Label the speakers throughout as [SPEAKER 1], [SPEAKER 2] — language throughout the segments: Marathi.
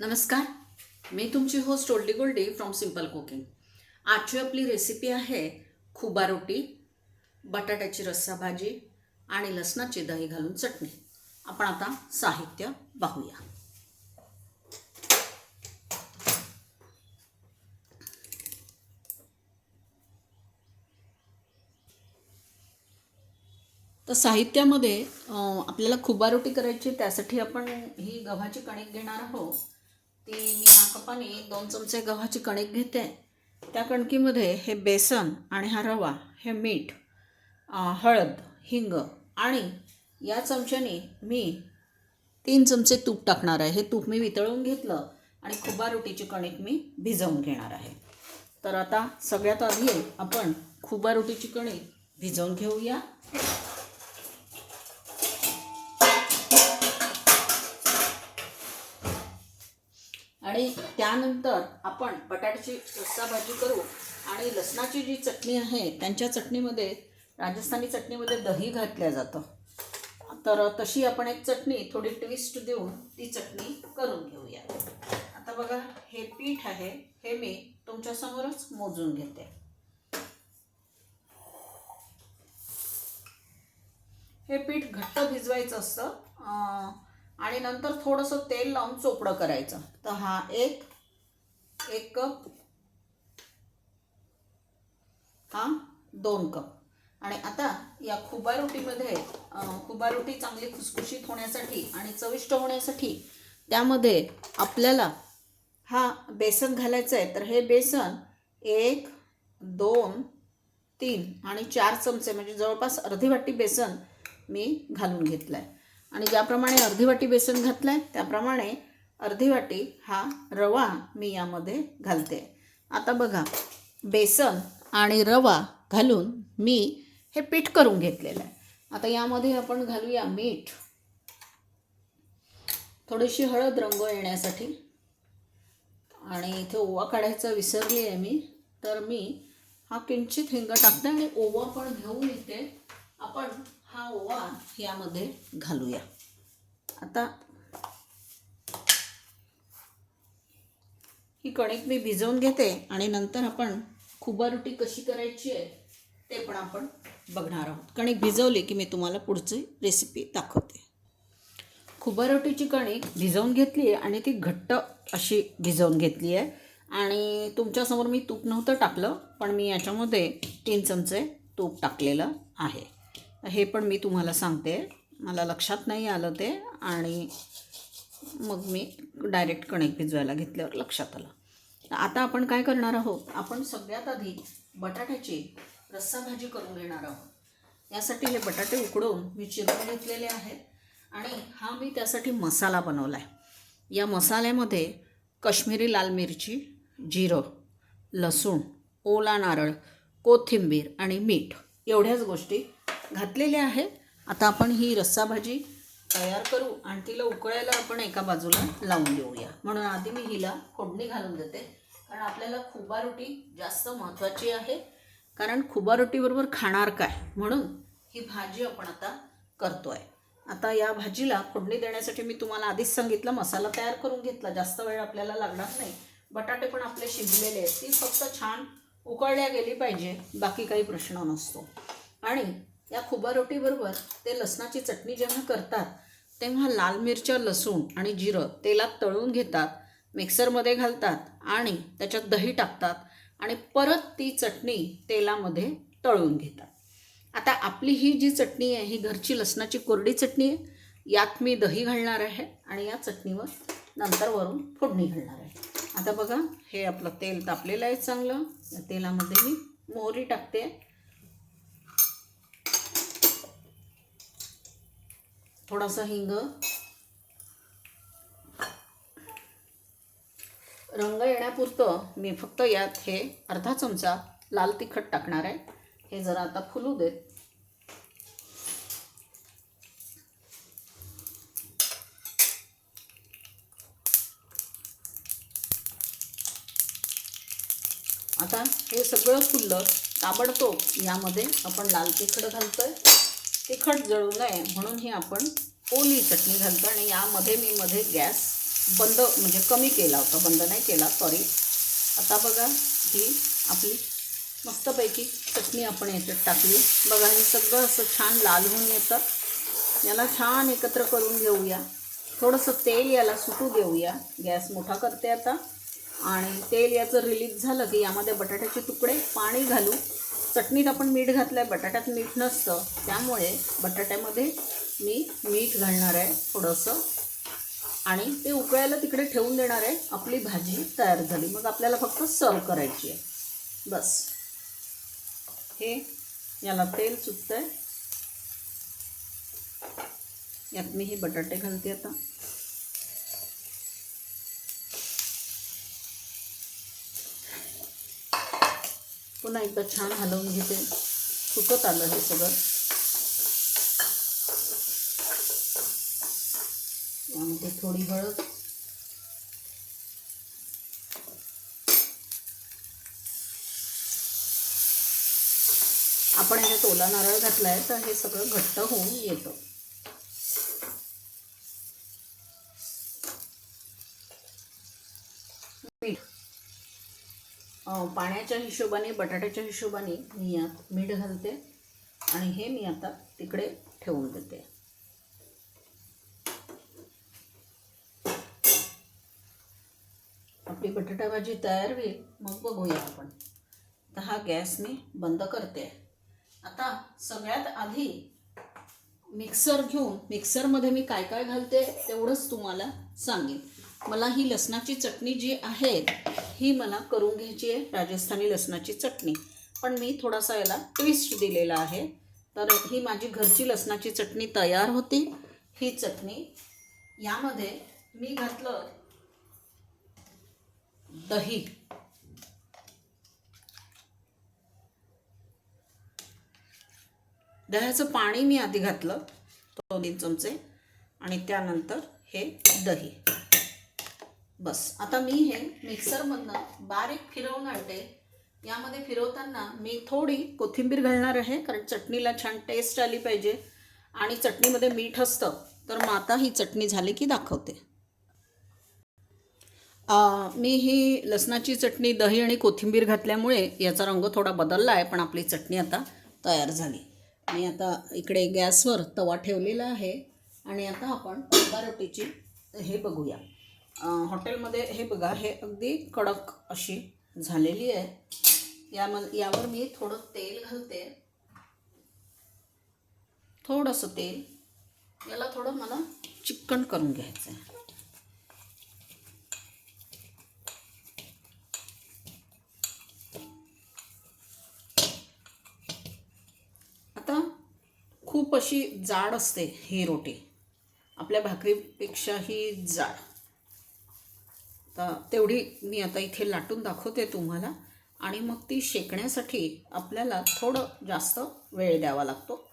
[SPEAKER 1] नमस्कार. मी तुमची host oldie goldie from simple cooking आजची आपली रेसिपी आहे खुबा रोटी बटाट्याची रस्सा भाजी आणि लसणाची दही घालून चटणी. आपण आता साहित्य पाहूया. तर साहित्यामध्ये आपल्याला खुबा रोटी करायची त्यासाठी आपण ही गव्हाची कणिक घेणार आहोत. ती मी ह्या कपाने दोन चमचे गव्हाची कणिक घेते. त्या कणकीमध्ये हे बेसन आणि हा रवा हे मीठ हळद हिंग आणि या चमच्याने मी तीन चमचे तूप टाकणार आहे. हे तूप मी वितळून घेतलं आणि खुबा रोटीची कणिक मी भिजवून घेणार आहे. तर आता सगळ्यात आधी आपण खुबा रोटीची कणिक भिजवून घेऊया. आणि त्यानंतर आपण बटाट्याची रस्सा भाजी करू आणि लसणाची जी चटणी आहे त्यांच्या चटणीमध्ये राजस्थानी चटणीमध्ये दही घातल्या जातं. तर तशी आपण एक चटणी थोडी ट्विस्ट देऊन ती चटणी करून घेऊया. आता बघा हे पीठ आहे हे मी तुमच्यासमोरच मोजून घेते. हे पीठ घट्ट भिजवायचं असतं. आणि नंतर थोडंसं तेल लावून चोपडं करायचं. तर हा एक एक कप हा दोन कप. आणि आता या खुबा रोटीमध्ये खुबा रोटी चांगली खुसखुशीत होण्यासाठी आणि चविष्ट होण्यासाठी त्यामध्ये आपल्याला हा बेसन घालायचं आहे. तर हे बेसन एक दोन तीन आणि चार चमचे म्हणजे जवळपास अर्धी वाटी बेसन मी घालून घेतलं आहे आणि ज्याप्रमाणे अर्धी वाटी बेसन घातलं आहे त्याप्रमाणे अर्धी वाटी हा रवा मी यामध्ये घालते. आता बघा बेसन आणि रवा घालून मी हे पीठ करून घेतलेलं आहे. आता यामध्ये आपण घालूया मीठ. थोडीशी हळद रंग येण्यासाठी. आणि इथे ओवा काढायचा विसरली आहे मी तर मी हा किंचित हिंग टाकते आणि ओवा पण घेऊन येते आपण हा ओवा यामध्ये घालूया. आता ही कणिक मी भिजवून घेते आणि नंतर आपण खुबारुटी कशी करायची आहे ते पण आपण बघणार आहोत. कणिक भिजवली की मी तुम्हाला पुढची रेसिपी दाखवते. खुबा रोटीची कणिक भिजवून घेतली आहे आणि ती घट्ट अशी भिजवून घेतली आहे. आणि तुमच्यासमोर मी तूप नव्हतं टाकलं पण मी याच्यामध्ये तीन चमचे तूप टाकलेलं आहे. हे पण मी तुम्हाला सांगते. मला लक्षात नाही आलं ते आणि मग मी डायरेक्ट कणिक भिजवायला घेतल्यावर लक्षात आलं. तर आता आपण काय करणार आहोत? आपण सगळ्यात आधी बटाट्याची रस्सा भाजी करून घेणार आहोत. यासाठी हे बटाटे उकडून मी चिरून घेतलेले आहेत आणि हा मी त्यासाठी मसाला बनवला आहे या मसाल्यामध्ये कश्मीरी लाल मिरची जिरं लसूण ओला नारळ कोथिंबीर आणि मीठ एवढ्याच गोष्टी घातलेले आहे. आता आपण ही रस्सा भाजी तयार करू आणि तिला उकळायला आपण एका बाजूला लावून देऊया. म्हणून आधी मी हिला फोडणी घालून देते. कारण आपल्याला खुबा रोटी जास्त महत्त्वाची आहे. कारण खुबा रोटीबरोबर खाणार काय? म्हणून ही भाजी आपण आता करतो आहे आता या भाजीला फोडणी देण्यासाठी मी तुम्हाला आधीच सांगितलं मसाला तयार करून घेतला. जास्त वेळ आपल्याला लागणार नाही. बटाटे पण आपले शिजलेले आहेत. ती फक्त छान उकळल्या गेली पाहिजे. बाकी काही प्रश्न नसतो. आणि या खुबा रोटीबरोबर ते लसणाची चटणी जेव्हा करतात तेव्हा लाल मिरच्या लसूण आणि जिरं तेलात तळून घेतात मिक्सरमध्ये घालतात आणि त्याच्यात दही टाकतात आणि परत ती चटणी तेलामध्ये तळून घेतात. आता आपली ही जी चटणी आहे ही घरची लसणाची कोरडी चटणी आहे यात मी दही घालणार आहे आणि या चटणीवर नंतर वरून फोडणी घालणार आहे. आता बघा हे आपलं तेल तापलेलं आहे चांगलं. या तेलामध्ये मी मोहरी टाकते. थोडासा हिंग. रंग येण्यापुरतं मी फक्त यात हे अर्धा चमचा लाल तिखट टाकणार आहे. हे जरा आता फुलू देत. आता हे सगळं फुललं ताबडतोब यामध्ये आपण लाल तिखट घालतोय. तिखट जळू नये म्हणून ही आपण ओली चटणी घालतो आणि यामध्ये मी मध्ये गॅस बंद म्हणजे कमी केला होता बंद नाही केला सॉरी आता बघा ही आपली मस्तपैकी चटणी आपण याच्यात टाकली. बघा हे सगळं असं छान लाल होऊन येतं. याला छान एकत्र करून घेऊया. थोडंसं तेल याला सुटू देऊया. गॅस मोठा करते आता. आणि तेल याचं रिलीज झालं की यामध्ये बटाट्याचे तुकडे पाणी घालू. चटणीत आपण मीठ घातलं आहे बटाट्यात मीठ नसतं त्यामुळे बटाट्यामध्ये मी मीठ घालणार आहे थोडंसं. आणि ते उकळायला तिकडे ठेवून देणार आहे आपली भाजी तयार झाली. मग आपल्याला फक्त सर्व करायची आहे. बस. हे याला तेल सुटतं आहे यात मी हे बटाटे घालते आता. पुन्हा एकदा छान हलवून घेते. सुकत आलं हे सगळं. यामध्ये थोडी हळद. आपण याच्यात ओला नारळ घातला आहे तर हे सगळं घट्ट होऊन येतं मीठ अं, पाण्याच्या हिशोबाने बटाट्याच्या हिशोबाने मी यात मीठ घालते आणि हे मी आता तिकडे ठेवून देते. आपली बटाटा भाजी तयार होईल. मग बघूया आपण. तर हा गॅस मी बंद करते. आता सगळ्यात आधी मिक्सर घेऊन मिक्सरमध्ये मी काय काय घालते तेवढंच तुम्हाला सांगेन. मला ही लसणाची चटणी जी आहे ही मला करून घ्यायची आहे राजस्थानी लसणाची चटणी. पण मी थोडासा याला ट्विस्ट दिलेला आहे. तर ही माझी घरची लसणाची चटणी तयार होती. ही चटणी यामध्ये मी घातलं दही. दह्याचं पाणी मी आधी घातलं दोन तीन चमचे आणि त्यानंतर हे दही. बस. आता मी हे मिक्सरमधनं बारीक फिरवून आणते. यामध्ये फिरवताना मी थोडी कोथिंबीर घालणार आहे कारण चटणीला छान टेस्ट आली पाहिजे. आणि चटणीमध्ये मीठ असतं तर मग आता ही चटणी झाली की दाखवते. आ, मी ही लसणाची चटणी दही आणि कोथिंबीर घातल्यामुळे याचा रंग थोडा बदलला आहे पण आपली चटणी आता तयार झाली. मी आता इकडे गॅसवर तवा ठेवलेला आहे. आणि आता आपण रोटीची हे बघूया. हॉटेलमध्ये हे बघा हे अगदी कडक अशी झालेली आहे. याम यावर मी थोडं तेल घालते. थोडंसं तेल. याला थोडं मला चिकन करून घ्यायचं आहे आता खूप अशी जाड असते ही रोटी. आपल्या भाकरीपेक्षाही जाड. तर तेवढी मी आता इथे लाटून दाखवते तुम्हाला. आणि मग ती शेकण्यासाठी आपल्याला थोडं जास्त वेळ द्यावा लागतो.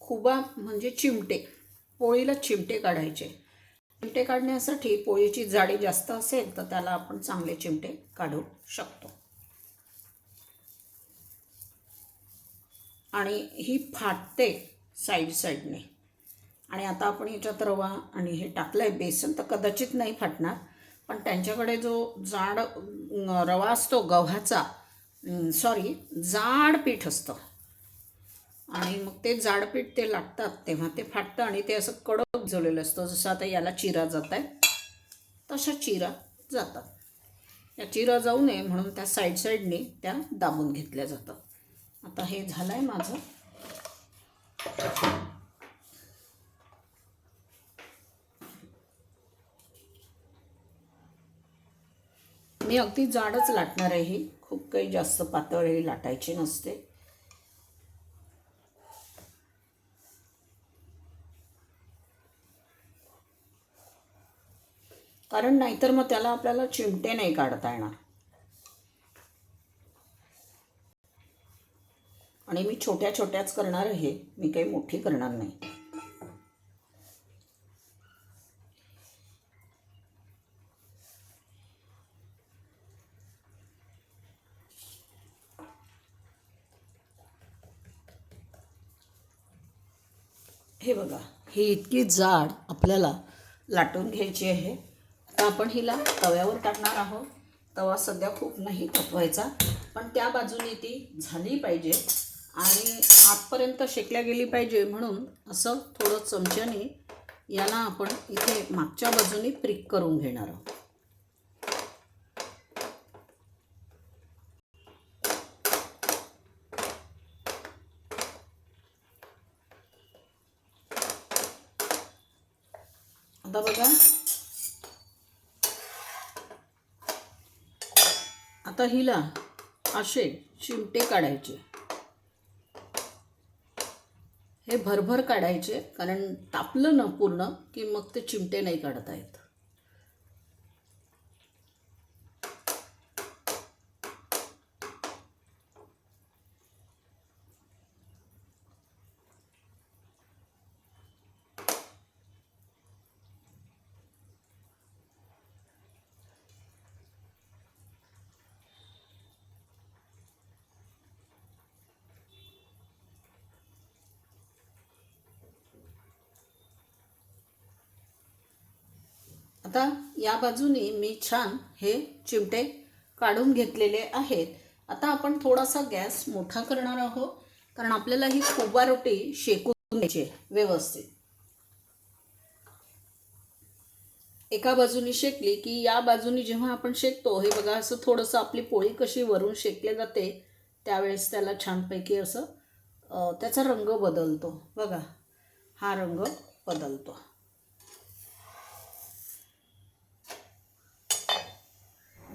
[SPEAKER 1] खुबा म्हणजे चिमटे. पोळीला चिमटे काढायचे. चिमटे काढण्यासाठी पोळीची जाडी जास्त असेल तर त्याला आपण चांगले चिमटे काढू शकतो. आणि ही फाटते साईड साईडने आणि आता आपण याच्यात रवा आणि हे टाकलं आहे बेसन तर कदाचित नाही फाटणार. पण त्यांच्याकडे जो जाड रवा असतो गव्हाचा सॉरी जाड पीठ असतं. आणि मग ते जाड पीठ ते लागतात तेव्हा ते फाटतं आणि ते असं कडक जळलेलं असतं जसं आता याला चिरा जात आहे तशा चिरा जातात. या चिरा जाऊ नये म्हणून त्या साईड साईडने त्या दाबून घेतल्या जातात. आता हे झालं आहे माझं. मी अगदी जाडच लाटणार आहे ही. खूप काही जास्त पातळ हे लाटायची नसते. कारण नाहीतर मग त्याला आपल्याला चिमटे नाही काढता येणार. आणि मी छोट्या छोट्याच करणार आहे. मी काही मोठी करणार नाही. हे बघा ही इतकी जाड आपल्याला लाटून घ्यायची आहे. आता आपण हिला तव्यावर टाकणार आहोत. तवा सध्या खूप नाही तपवायचा पण त्या बाजूने ती झाली पाहिजे आणि आतपर्यंत शेकल्या गेली पाहिजे म्हणून असं थोडं चमच्याने याला आपण इथे मागच्या बाजूने प्रिक करून घेणार आहोत. आता बघा. आता हिला असे चिमटे काढायचे. हे भरभर काढायचे कारण तापलं ना पूर्ण की मग ते चिमटे नाही काढता येत. आता या बाजूने मी छान हे चिमटे काढून घेतलेले आहेत. आता आपण थोडासा गॅस मोठा करणार आहोत कारण आपल्याला ही खोबा रोटी शेकून घ्यायची व्यवस्थित. एका बाजूनी शेकली की या बाजूनी जेव्हा आपण शेकतो हे बघा असं थोडंसं आपली पोळी कशी वरून शेकली जाते त्यावेळेस त्याला छानपैकी असं त्याचा रंग बदलतो. बघा हा रंग बदलतो.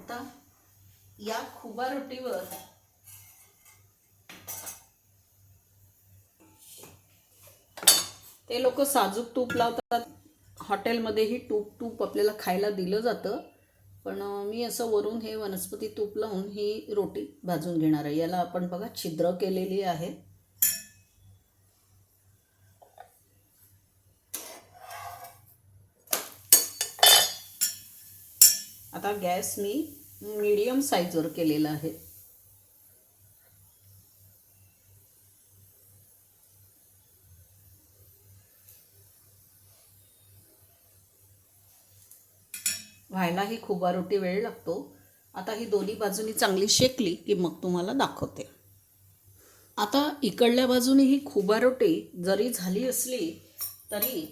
[SPEAKER 1] आता या खुबा रोटीवर ते लोक साजूक तूप लावतात. हॉटेलमध्येही तूप तूप आपल्याला खायला दिलं जातं. पण मी असं वरून हे वनस्पती तूप लावून ही रोटी भाजून घेणार आहे. याला आपण बघा छिद्र केलेली आहे आता गॅस मी मीडियम साईजवर केलेला आहे. व्हायला ही खुबा रोटी वेळ लागतो. आता ही दोन्ही बाजूनी चांगली शेकली की मग तुम्हाला दाखवते. आता इकडल्या बाजूने ही खुबा रोटी जरी झाली असली तरी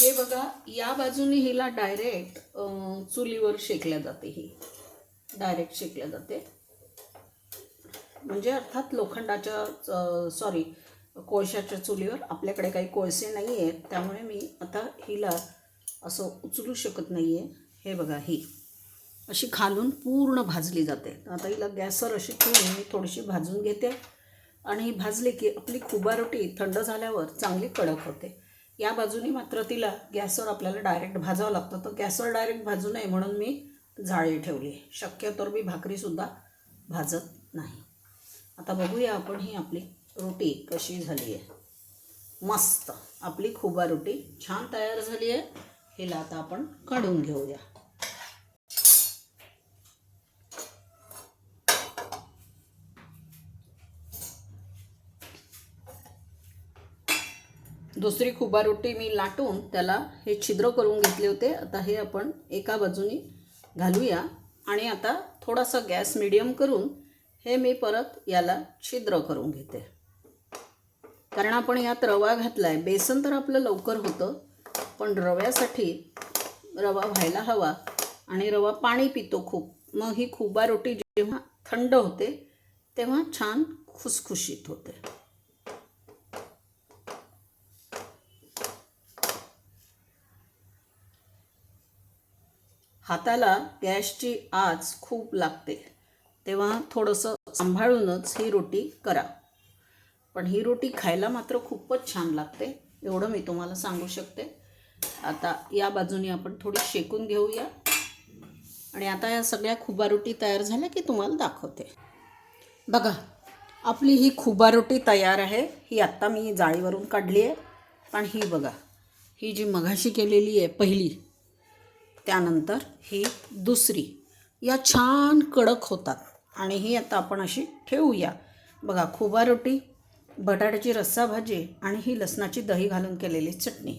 [SPEAKER 1] हे बघा या बाजूने हिला डायरेक्ट चुलीवर शेकल्या जाते ही. डायरेक्ट शेकल्या जाते. म्हणजे अर्थात लोखंडाच्या सॉरी कोळशाच्या चुलीवर आपल्याकडे काही कोळसे नाही आहेत त्यामुळे मी आता हिला असं उचलू शकत नाही आहे हे बघा ही. अशी खालून पूर्ण भाजली जाते. आता हिला गॅसवर अशी ठेवून मी थोडीशी भाजून घेते. आणि ही भाजली की आपली खुबारोटी थंड झाल्यावर चांगली कडक होते. या बाजूनी मात्र तिला गॅसवर आपल्याला डायरेक्ट भाजावं लागतं. तर गॅसवर डायरेक्ट भाजू नये म्हणून मी जाळी ठेवली शक्यतोवर मी भाकरीसुद्धा भाजत नाही. आता बघूया आपण ही आपली रोटी कशी झाली आहे. मस्त. आपली खुबा रोटी छान तयार झाली आहे. हिला आता आपण काढून घेऊया. दुसरी खुबा रोटी मी लाटून त्याला हे छिद्र करून घेतले होते. आता हे आपण एका बाजूनी घालूया. आणि आता थोडासा गॅस मिडियम करून हे मी परत याला छिद्र करून घेते. कारण आपण यात रवा घातला आहे बेसन तर आपलं लवकर होतं पण रव्यासाठी रवा व्हायला हवा आणि रवा पाणी पितो खूप. मग ही खुबा रोटी जेव्हा थंड होते तेव्हा छान खुसखुशीत होते. हाताला गॅसची आच खूप लागते. तेव्हा थोडंसं सांभाळूनच ही रोटी करा. पण ही रोटी खायला मात्र खूपच छान लागते. एवढं मी तुम्हाला सांगू शकते. आता या बाजूने आपण थोडी शेकून घेऊया. आणि आता या सगळ्या खुबा रोटी तयार झाल्या की तुम्हाला दाखवते. बघा आपली ही खुबा रोटी तयार आहे. ही आत्ता मी जाळीवरून काढली आहे. पण ही बघा ही जी मघाशी केलेली आहे पहिली त्यानंतर ही दुसरी. या छान कडक होतात. आणि ही आता आपण अशी ठेवूया. बघा खुबा रोटी बटाट्याची रस्सा भाजी आणि ही लसणाची दही घालून केलेली चटणी.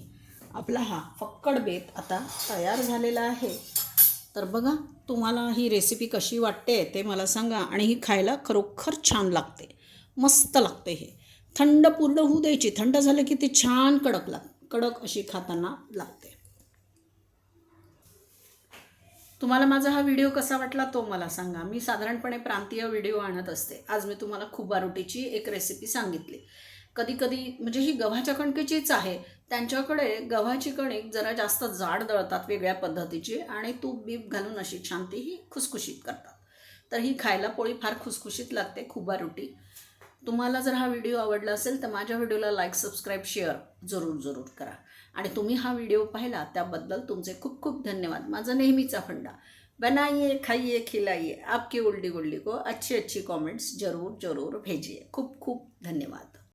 [SPEAKER 1] आपला हा फक्कड बेत आता तयार झालेला आहे. तर बघा तुम्हाला ही रेसिपी कशी वाटते ते मला सांगा आणि ही खायला खरोखर छान लागते. मस्त लागते हे. थंड पूर्ण होऊ द्यायची. थंड झालं की ती छान कडक लाग कडक अशी खाताना लागते. तुम्हाला माझा हा व्हिडिओ कसा वाटला तो मला सांगा. मी साधारणपणे प्रांतीय व्हिडिओ आणत असते. आज मी तुम्हाला खुबा रोटीची एक रेसिपी सांगितली. कधी कधी म्हणजे ही गव्हाच्या कणकेचीच आहे. त्यांच्याकडे गव्हाची कणिक जरा जास्त जाड दळतात वेगळ्या पद्धतीची आणि तूप बीप घालून अशी छान ती ही खुसखुशीत करतात. तर ही खायला पोळी फार खुसखुशीत लागते खुबा रोटी तुम्हाला जर हा व्हिडिओ आवडला असेल तर माझ्या व्हिडिओला लाईक सबस्क्राईब शेअर जरूर जरूर करा. आणि तुम्ही हा व्हिडिओ पाहिला त्याबद्दल तुमचे खूप खूप धन्यवाद. माझा नेहमीचा फंडा. बनाइए खाइए खिलाइए. आपकी उलडी गुल्डी को अच्छी अच्छी कमेंट्स जरूर जरूर भेजिए. खूप खूप धन्यवाद.